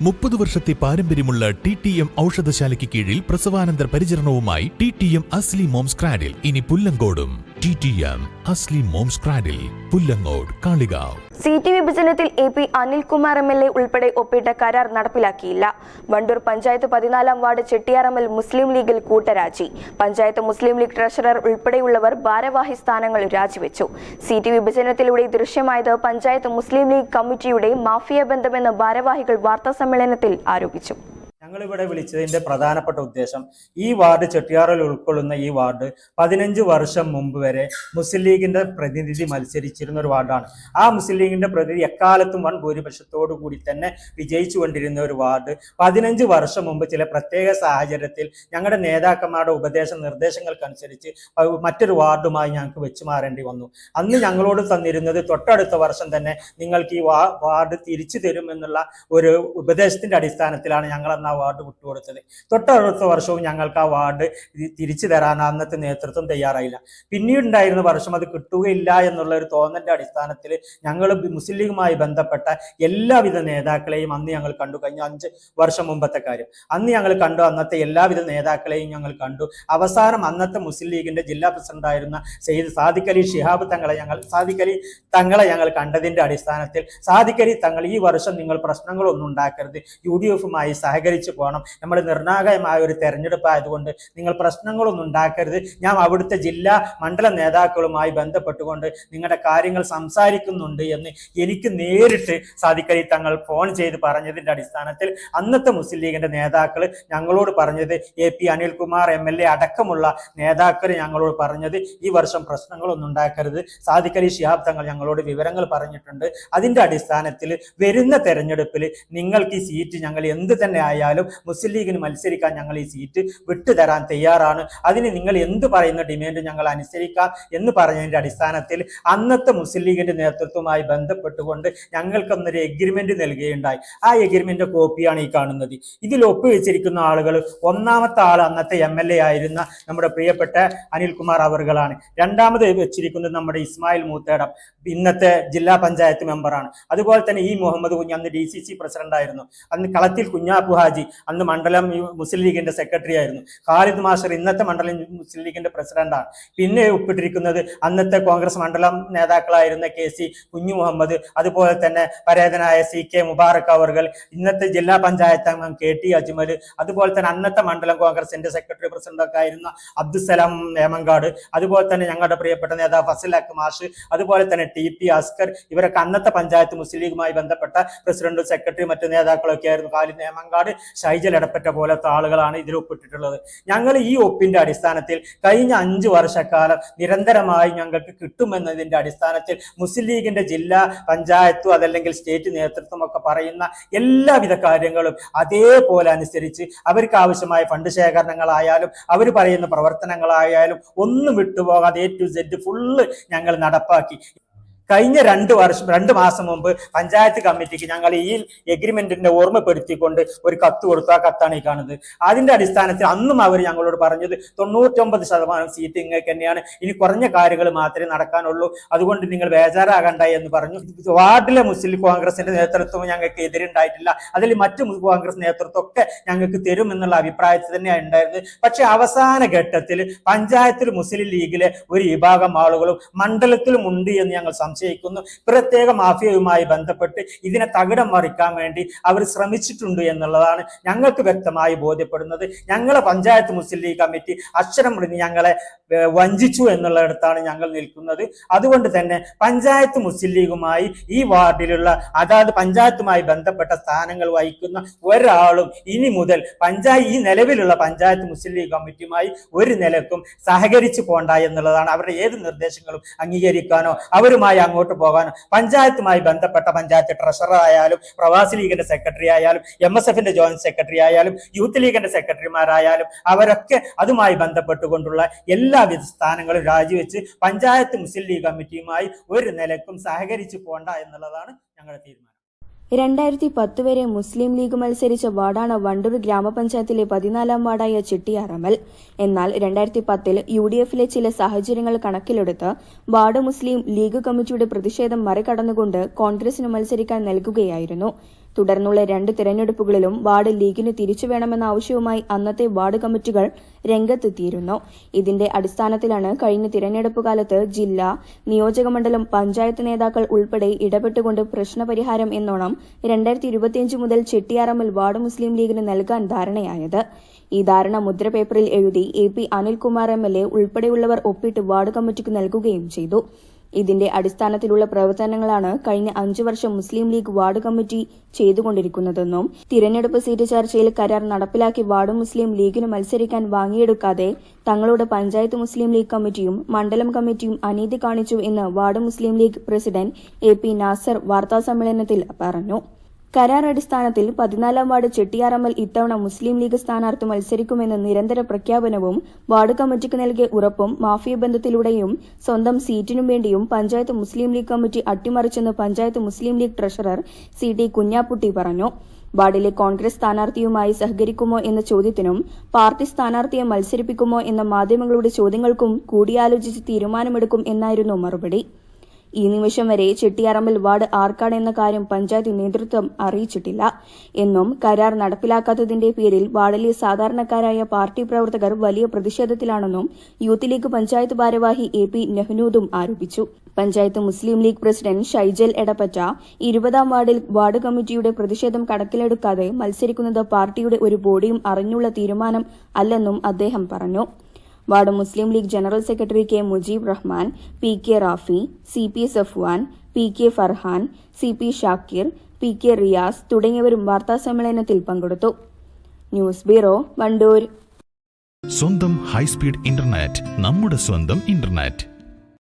മുപ്പത് വർഷത്തെ പാരമ്പര്യമുള്ള ടി ടി എം ഔഷധശാലയ്ക്ക് കീഴിൽ പ്രസവാനന്തര പരിചരണവുമായി ടി ടി എം അസ്ലി മോംസ് ക്രാഡിൽ ഇനി പുല്ലങ്കോടും. Moms Pullangode Kalikavu seat വിഭജനത്തിൽ A P Anilkumar M L A ഉൾപ്പെടെ ഒപ്പിട്ട കരാർ നടപ്പിലാക്കിയില്ല. വണ്ടൂർ പഞ്ചായത്ത് പതിനാലാം വാർഡ് ചെട്ടിയാറമ്മൽ മുസ്ലിം ലീഗിൽ കൂട്ടരാജി. പഞ്ചായത്ത് മുസ്ലിം ലീഗ് ട്രഷറർ ഉൾപ്പെടെയുള്ളവർ ഭാരവാഹി സ്ഥാനങ്ങൾ രാജിവെച്ചു. സീറ്റ് വിഭജനത്തിലൂടെ ദൃശ്യമായത് പഞ്ചായത്ത് മുസ്ലിം ലീഗ് കമ്മിറ്റിയുടെ മാഫിയ ബന്ധമെന്ന് ഭാരവാഹികൾ വാർത്താസമ്മേളനത്തിൽ ആരോപിച്ചു. ഞങ്ങളിവിടെ വിളിച്ചതിന്റെ പ്രധാനപ്പെട്ട ഉദ്ദേശം ഈ വാർഡ് ചെട്ടിയാറിൽ ഉൾക്കൊള്ളുന്ന ഈ വാർഡ് പതിനഞ്ച് വർഷം മുമ്പ് വരെ മുസ്ലിം ലീഗിന്റെ പ്രതിനിധി മത്സരിച്ചിരുന്ന ഒരു വാർഡാണ്. ആ മുസ്ലിം ലീഗിന്റെ പ്രതിനിധി എക്കാലത്തും വൺ ഭൂരിപക്ഷത്തോടു കൂടി തന്നെ വിജയിച്ചു കൊണ്ടിരുന്ന ഒരു വാർഡ്. പതിനഞ്ച് വർഷം മുമ്പ് ചില പ്രത്യേക സാഹചര്യത്തിൽ ഞങ്ങളുടെ നേതാക്കന്മാരുടെ ഉപദേശ നിർദ്ദേശങ്ങൾക്കനുസരിച്ച് മറ്റൊരു വാർഡുമായി ഞങ്ങൾക്ക് വെച്ചു മാറേണ്ടി വന്നു. അന്ന് ഞങ്ങളോട് തന്നിരുന്നത് തൊട്ടടുത്ത വർഷം തന്നെ നിങ്ങൾക്ക് ഈ വാർഡ് തിരിച്ചു തരും എന്നുള്ള ഒരു ഉപദേശത്തിന്റെ അടിസ്ഥാനത്തിലാണ് ഞങ്ങൾ അന്ന് വാർഡ് വിട്ടുകൊടുത്തത്. തൊട്ടടുത്ത വർഷവും ഞങ്ങൾക്ക് ആ വാർഡ് തിരിച്ചു തരാൻ അന്നത്തെ നേതൃത്വം തയ്യാറായില്ല. പിന്നീടുണ്ടായിരുന്ന വർഷം അത് കിട്ടുകയില്ല എന്നുള്ള ഒരു തോന്നലിന്റെ അടിസ്ഥാനത്തിൽ ഞങ്ങൾ മുസ്ലിം ലീഗുമായി ബന്ധപ്പെട്ട എല്ലാവിധ നേതാക്കളെയും അന്ന് ഞങ്ങൾ കണ്ടു. കഴിഞ്ഞ അഞ്ച് വർഷം മുമ്പത്തെ കാര്യം. അന്ന് ഞങ്ങൾ കണ്ടു അന്നത്തെ എല്ലാവിധ നേതാക്കളെയും ഞങ്ങൾ കണ്ടു. അവസാനം അന്നത്തെ മുസ്ലിം ലീഗിന്റെ ജില്ലാ പ്രസിഡന്റായിരുന്ന സെയ്ദ് സാദിഖ് അലി ഷിഹാബ് തങ്ങളെ ഞങ്ങൾ സാദിഖ് അലി തങ്ങളെ ഞങ്ങൾ കണ്ടതിന്റെ അടിസ്ഥാനത്തിൽ സാദിഖ് അലി തങ്ങൾ ഈ വർഷം നിങ്ങൾ പ്രശ്നങ്ങളൊന്നും ഉണ്ടാക്കരുത്. യു ഡി എഫുമായി സഹകരിച്ച് പോകണം. നമ്മൾ നിർണായകമായ ഒരു തെരഞ്ഞെടുപ്പ് ആയതുകൊണ്ട് നിങ്ങൾ പ്രശ്നങ്ങളൊന്നും ഉണ്ടാക്കരുത്. ഞാൻ അവിടുത്തെ ജില്ലാ മണ്ഡല നേതാക്കളുമായി ബന്ധപ്പെട്ടുകൊണ്ട് നിങ്ങളുടെ കാര്യങ്ങൾ സംസാരിക്കുന്നുണ്ട് എന്ന് എനിക്ക് നേരിട്ട് സാധിക്കലി തങ്ങൾ ഫോൺ ചെയ്ത് പറഞ്ഞതിന്റെ അടിസ്ഥാനത്തിൽ അന്നത്തെ മുസ്ലിം ലീഗിന്റെ നേതാക്കൾ ഞങ്ങളോട് പറഞ്ഞത് A P Anilkumar M L A അടക്കമുള്ള നേതാക്കൾ ഞങ്ങളോട് പറഞ്ഞത് ഈ വർഷം പ്രശ്നങ്ങളൊന്നും ഉണ്ടാക്കരുത്. സാദിഖലി ഷിഹാബ് തങ്ങൾ ഞങ്ങളോട് വിവരങ്ങൾ പറഞ്ഞിട്ടുണ്ട്. അതിന്റെ അടിസ്ഥാനത്തിൽ വരുന്ന തെരഞ്ഞെടുപ്പിൽ നിങ്ങൾക്ക് ഈ സീറ്റ് ഞങ്ങൾ എന്ത് തന്നെ ആയാലും മുസ്ലിം ലീഗിന് മത്സരിക്കാൻ ഞങ്ങൾ ഈ സീറ്റ് വിട്ടുതരാൻ തയ്യാറാണ്. അതിന് നിങ്ങൾ എന്ത് പറയുന്ന ഡിമാൻഡ് ഞങ്ങൾ അനുസരിക്കാം എന്ന് പറഞ്ഞതിന്റെ അടിസ്ഥാനത്തിൽ അന്നത്തെ മുസ്ലിം ലീഗിന്റെ നേതൃത്വവുമായി ബന്ധപ്പെട്ടുകൊണ്ട് ഞങ്ങൾക്കൊന്നൊരു എഗ്രിമെന്റ് നൽകുകയുണ്ടായി. ആ എഗ്രിമെന്റ് കോപ്പിയാണ് ഈ കാണുന്നത്. ഇതിൽ ഒപ്പുവെച്ചിരിക്കുന്ന ആളുകൾ ഒന്നാമത്തെ ആൾ അന്നത്തെ എം എൽ എ ആയിരുന്ന നമ്മുടെ പ്രിയപ്പെട്ട അനിൽകുമാർ അവറുകളാണ് രണ്ടാമത് വെച്ചിരിക്കുന്നത് നമ്മുടെ ഇസ്മായിൽ മൂത്തേടം. ഇന്നത്തെ ജില്ലാ പഞ്ചായത്ത് മെമ്പറാണ് അതുപോലെ തന്നെ ഈ മുഹമ്മദ് കുഞ്ഞ് അന്ന് ഡി സി സി പ്രസിഡന്റ് ആയിരുന്നു. അന്ന് കളത്തിൽ കുഞ്ഞാപ്പു ഹാജി അന്ന് മണ്ഡലം മുസ്ലിം ലീഗിന്റെ സെക്രട്ടറി ആയിരുന്നു. ഖാലിദ് മാഷർ ഇന്നത്തെ മണ്ഡലം മുസ്ലിം ലീഗിന്റെ പ്രസിഡന്റാണ് പിന്നെ ഒപ്പിട്ടിരിക്കുന്നത് അന്നത്തെ കോൺഗ്രസ് മണ്ഡലം നേതാക്കളായിരുന്ന കെ സി കുഞ്ഞു മുഹമ്മദ് അതുപോലെ തന്നെ പരേതനായ സി കെ മുബാറക് അവർകൾ ഇന്നത്തെ ജില്ലാ പഞ്ചായത്ത് അംഗം കെ ടി അജ്മൽ അതുപോലെ തന്നെ അന്നത്തെ മണ്ഡലം കോൺഗ്രസിന്റെ സെക്രട്ടറി പ്രസിഡന്റ് ഒക്കെ ആയിരുന്ന അബ്ദുസലാം നേമങ്കാട് അതുപോലെ തന്നെ ഞങ്ങളുടെ പ്രിയപ്പെട്ട നേതാവ് ഫസൽ അക്മാഷ് മാഷ് അതുപോലെ തന്നെ ടി പി അസ്കർ ഇവരൊക്കെ അന്നത്തെ പഞ്ചായത്ത് മുസ്ലിം ലീഗുമായി ബന്ധപ്പെട്ട പ്രസിഡന്റും സെക്രട്ടറി മറ്റു നേതാക്കളൊക്കെ ആയിരുന്നു. ഖാലിദ് നേമങ്കാട് ഷൈജൽ എടപ്പറ്റ പോലത്തെ ആളുകളാണ് ഇതിൽ ഒപ്പിട്ടിട്ടുള്ളത്. ഞങ്ങൾ ഈ ഒപ്പിന്റെ അടിസ്ഥാനത്തിൽ കഴിഞ്ഞ അഞ്ച് വർഷക്കാലം നിരന്തരമായി ഞങ്ങൾക്ക് കിട്ടുമെന്നതിന്റെ അടിസ്ഥാനത്തിൽ മുസ്ലിം ലീഗിന്റെ ജില്ലാ പഞ്ചായത്തും അതല്ലെങ്കിൽ സ്റ്റേറ്റ് നേതൃത്വം ഒക്കെ പറയുന്ന എല്ലാവിധ കാര്യങ്ങളും അതേപോലെ അനുസരിച്ച് അവർക്ക് ആവശ്യമായ ഫണ്ട് ശേഖരണങ്ങളായാലും അവർ പറയുന്ന പ്രവർത്തനങ്ങളായാലും ഒന്നും വിട്ടുപോകാതെ എ ടു സെഡ് ഫുള്ള് ഞങ്ങൾ നടപ്പാക്കി. കഴിഞ്ഞ രണ്ട് വർഷം രണ്ട് മാസം മുമ്പ് പഞ്ചായത്ത് കമ്മിറ്റിക്ക് ഞങ്ങൾ ഈ എഗ്രിമെന്റിന്റെ ഓർമ്മപ്പെടുത്തിക്കൊണ്ട് ഒരു കത്ത് കൊടുത്തു. ആ കത്താണ് ഈ കാണുന്നത്. അതിന്റെ അടിസ്ഥാനത്തിൽ അന്നും അവർ ഞങ്ങളോട് പറഞ്ഞത് തൊണ്ണൂറ്റൊമ്പത് ശതമാനം സീറ്റ് നിങ്ങൾക്ക് തന്നെയാണ്. ഇനി കുറഞ്ഞ കാര്യങ്ങൾ മാത്രമേ നടക്കാനുള്ളൂ. അതുകൊണ്ട് നിങ്ങൾ ബേജാറാകണ്ട എന്ന് പറഞ്ഞു. വാർഡിലെ മുസ്ലിം കോൺഗ്രസിന്റെ നേതൃത്വം ഞങ്ങൾക്ക് എതിരുണ്ടായിട്ടില്ല. അതിൽ മറ്റു കോൺഗ്രസ് നേതൃത്വം ഒക്കെ ഞങ്ങൾക്ക് തരും എന്നുള്ള അഭിപ്രായത്തിൽ തന്നെയാണ് ഉണ്ടായിരുന്നത്. പക്ഷെ അവസാന ഘട്ടത്തിൽ പഞ്ചായത്തിൽ മുസ്ലിം ലീഗിലെ ഒരു വിഭാഗം ആളുകളും മണ്ഡലത്തിലും ഉണ്ട് എന്ന് ഞങ്ങൾ സംശയിക്കുന്നു പ്രത്യേക മാഫിയയുമായി ബന്ധപ്പെട്ട് ഇതിനെ തകിടം മറിക്കാൻ വേണ്ടി അവർ ശ്രമിച്ചിട്ടുണ്ട് എന്നുള്ളതാണ് ഞങ്ങൾക്ക് വ്യക്തമായി ബോധ്യപ്പെടുന്നത്. ഞങ്ങളെ പഞ്ചായത്ത് മുസ്ലിം ലീഗ് കമ്മിറ്റി അക്ഷരം പ്രതി ഞങ്ങളെ വഞ്ചിച്ചു എന്നുള്ളിടത്താണ് ഞങ്ങൾ നിൽക്കുന്നത്. അതുകൊണ്ട് തന്നെ പഞ്ചായത്ത് മുസ്ലിം ലീഗുമായി ഈ വാർഡിലുള്ള അതാത് പഞ്ചായത്തുമായി ബന്ധപ്പെട്ട സ്ഥാനങ്ങൾ വഹിക്കുന്ന ഒരാളും ഇനി മുതൽ പഞ്ചായത്ത് ഈ നിലവിലുള്ള പഞ്ചായത്ത് മുസ്ലിം ലീഗ് കമ്മിറ്റിയുമായി ഒരു നിലക്കും സഹകരിച്ചു പോണ്ട എന്നുള്ളതാണ് അവരുടെ ഏത് നിർദ്ദേശങ്ങളും അംഗീകരിക്കാനോ അവരുമായി അങ്ങോട്ട് പോകാനോ പഞ്ചായത്തുമായി ബന്ധപ്പെട്ട പഞ്ചായത്ത് ട്രഷറർ ആയാലും പ്രവാസി ലീഗിന്റെ സെക്രട്ടറി ആയാലും എം എസ് എഫിന്റെ ജോയിന്റ് സെക്രട്ടറി ആയാലും യൂത്ത് ലീഗിന്റെ സെക്രട്ടറിമാരായാലും അവരൊക്കെ അതുമായി ബന്ധപ്പെട്ടുകൊണ്ടുള്ള എല്ലാവിധ സ്ഥാനങ്ങളും രാജിവെച്ച് പഞ്ചായത്ത് മുസ്ലിം ലീഗ് കമ്മിറ്റിയുമായി ഒരു നിലക്കും സഹകരിച്ചു പോണ്ട എന്നുള്ളതാണ് ഞങ്ങളുടെ തീരുമാനം. രണ്ടായിരത്തി പത്ത് വരെ മുസ്ലിം ലീഗ് മത്സരിച്ച വാർഡാണ് വണ്ടൂർ ഗ്രാമപഞ്ചായത്തിലെ പതിനാലാം വാർഡായ ചിട്ടിയാറമ്മൽ. എന്നാൽ രണ്ടായിരത്തി പത്തിൽ യു ഡി എഫിലെ ചില സാഹചര്യങ്ങൾ കണക്കിലെടുത്ത് വാർഡ് മുസ്ലിം ലീഗ് കമ്മിറ്റിയുടെ പ്രതിഷേധം മറികടന്നുകൊണ്ട് കോൺഗ്രസിന് മത്സരിക്കാൻ നൽകുകയായിരുന്നു. തുടർന്നുള്ള രണ്ട് തിരഞ്ഞെടുപ്പുകളിലും വാർഡ് ലീഗിന് തിരിച്ചു വേണമെന്ന ആവശ്യവുമായി അന്നത്തെ വാർഡ് കമ്മിറ്റികൾ രംഗത്തെത്തിയിരുന്നു. ഇതിന്റെ അടിസ്ഥാനത്തിലാണ് കഴിഞ്ഞ തിരഞ്ഞെടുപ്പ് കാലത്ത് ജില്ല നിയോജകമണ്ഡലം പഞ്ചായത്ത് നേതാക്കൾ ഉൾപ്പെടെ ഇടപെട്ടുകൊണ്ട് പ്രശ്നപരിഹാരം എന്നോണം രണ്ടായിരത്തി ഇരുപത്തിയഞ്ച് മുതൽ ചെട്ടിയാറമ്മിൽ വാർഡ് മുസ്ലിം ലീഗിന് നൽകാൻ ധാരണയായത്. ഈ ധാരണ മുദ്രപേപ്പറിൽ എഴുതി A P Anilkumar M L A ഉൾപ്പെടെയുള്ളവർ ഒപ്പിട്ട് വാർഡ് കമ്മിറ്റിക്ക് നൽകുകയും ചെയ്തു. ഇതിന്റെ അടിസ്ഥാനത്തിലുള്ള പ്രവർത്തനങ്ങളാണ് കഴിഞ്ഞ അഞ്ചു വർഷം മുസ്ലിം ലീഗ് വാർഡ് കമ്മിറ്റി ചെയ്തുകൊണ്ടിരിക്കുന്നതെന്നും തിരഞ്ഞെടുപ്പ് സീറ്റ് ചർച്ചയിൽ കരാർ നടപ്പിലാക്കി വാർഡ് മുസ്ലിം ലീഗിന് മത്സരിക്കാൻ വാങ്ങിയെടുക്കാതെ തങ്ങളുടെ പഞ്ചായത്ത് മുസ്ലിം ലീഗ് കമ്മിറ്റിയും മണ്ഡലം കമ്മിറ്റിയും അനീതി കാണിച്ചു എന്ന് ward Muslim League president A P Nasar വാർത്താസമ്മേളനത്തിൽ പറഞ്ഞു. കരാർ അടിസ്ഥാനത്തിൽ പതിനാലാം വാർഡ് ചെട്ടിയാറമ്മൽ ഇത്തവണ മുസ്ലിം ലീഗ് സ്ഥാനാർത്ഥി മത്സരിക്കുമെന്ന നിരന്തര പ്രഖ്യാപനവും വാർഡ് കമ്മിറ്റിക്ക് നൽകിയ ഉറപ്പും മാഫിയ ബന്ധത്തിലൂടെയും സ്വന്തം സീറ്റിനും വേണ്ടിയും panchayat Muslim League committee അട്ടിമറിച്ചെന്ന് panchayat Muslim League treasurer C T Kunhapputty പറഞ്ഞു. വാർഡിലെ കോൺഗ്രസ് സ്ഥാനാർത്ഥിയുമായി സഹകരിക്കുമോ എന്ന ചോദ്യത്തിനും പാർട്ടി സ്ഥാനാർത്ഥിയെ മത്സരിപ്പിക്കുമോ എന്ന മാധ്യമങ്ങളുടെ ചോദ്യങ്ങൾക്കും കൂടിയാലോചിച്ച് തീരുമാനമെടുക്കും എന്നായിരുന്നു മറുപടി. ഈ നിമിഷം വരെ ചെട്ടിയാറമ്പിൽ വാർഡ് ആർക്കാട് എന്ന കാര്യം പഞ്ചായത്ത് നേതൃത്വം അറിയിച്ചിട്ടില്ല. എന്നും കരാർ നടപ്പിലാക്കാത്തതിന്റെ പേരിൽ വാർഡിലെ സാധാരണക്കാരായ പാർട്ടി പ്രവർത്തകർ വലിയ പ്രതിഷേധത്തിലാണെന്നും യൂത്ത് ലീഗ് പഞ്ചായത്ത് ഭാരവാഹി എ പി നെഹ്നൂദും ആരോപിച്ചു. പഞ്ചായത്ത് മുസ്ലിം ലീഗ് പ്രസിഡന്റ് ഷൈജൽ എടപ്പറ്റ ഇരുപതാം വാർഡിൽ വാർഡ് കമ്മിറ്റിയുടെ പ്രതിഷേധം കണക്കിലെടുക്കാതെ മത്സരിക്കുന്നത് പാർട്ടിയുടെ ഒരു ബോഡിയും അറിഞ്ഞുള്ള തീരുമാനം അല്ലെന്നും അദ്ദേഹം പറഞ്ഞു. Ward Muslim League general secretary K Mujeeb Rahman P K Rafi C P Safwan P K Farhan C P Shakir P K Riyas തുടങ്ങിയവരും വാർത്താസമ്മേളനത്തിൽ പങ്കെടുത്തു. News bureau Wandoor. High speed high speed internet നമ്മുടെ സ്വന്തം ഇന്റർനെറ്റ്.